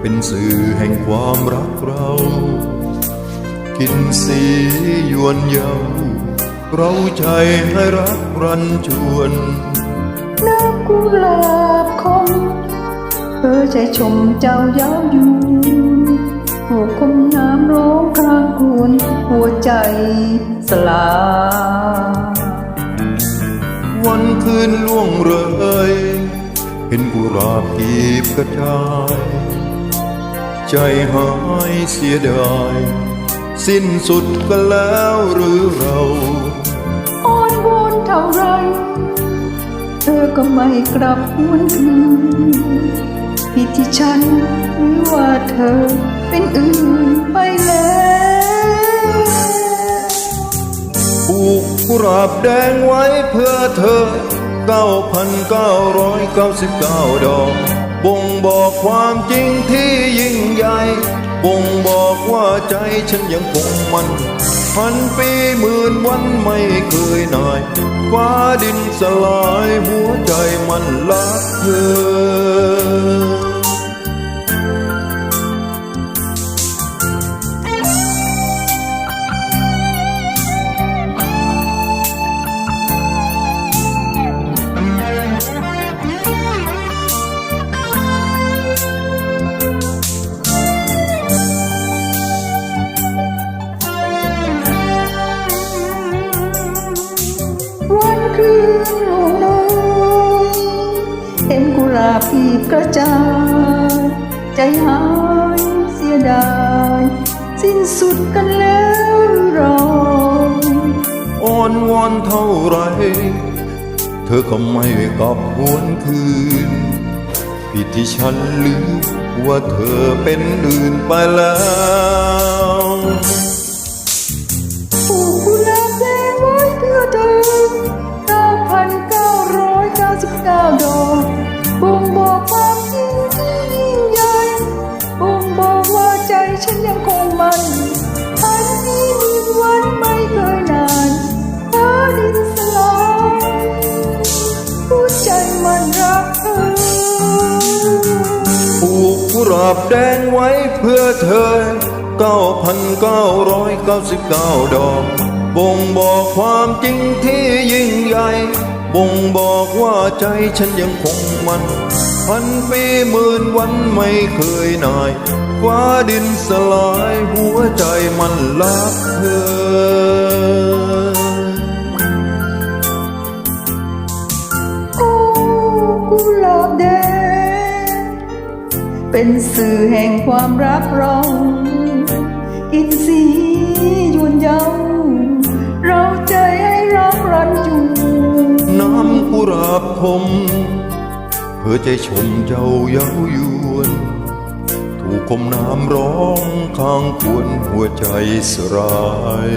เป็นสื่อแห่งความรักเรา กินสียวนเยาเราใจให้รักรันชวนน้ำกุหลาบคมเธอใจชมเจ้าเย้าอยู่หัวคมน้ำร้องครางครวญหัวใจสลาย วันคืนล่วงเลย เห็นกุหลาบกีบกระจายใจหายเสียดาย สิ้นสุดกันแล้วหรือเราอ้อนวอนเท่าไร เธอก็ไม่กลับหวนคืนผิดที่ฉันหรือว่าเธอเป็นอื่นไปแล้วปลูกกุหลาบแดงไว้เพื่อเธอ 9,999ดอก บ่งบอกความจริงที่ยิ่งใหญ่ บ่งบอกว่าใจฉันยังคงมันพันปีหมื่นวันไม่เคยนายฟ้าดินสลายหัวใจมันรักเธอ กระจายใจหายเสียดาย สิ้นสุดกันแล้วรอรออ้อนวอนเท่าไร เธอก็ไม่กลับหวนคืนผิดที่ฉันลืมว่าเธอเป็นอื่นไปแล้ว บแดงไว้เพื่อเธอ 9,999 ดอก บ่งบอกความจริงที่ยิ่งใหญ่ บ่งบอกว่าใจฉันยังคงมัน พันปีหมื่นวันไม่เคยนาย ฟ้าดินสลายหัวใจมันรักเธอ เป็นสื่อแห่งความรักเรากินสียวนเยาเราใจให้รักรันจูน้ำกุหลาบคมเพื่อใจชมเจ้าเย้ายวน ถูกคมน้ำร้องข้างควรหัวใจสลาย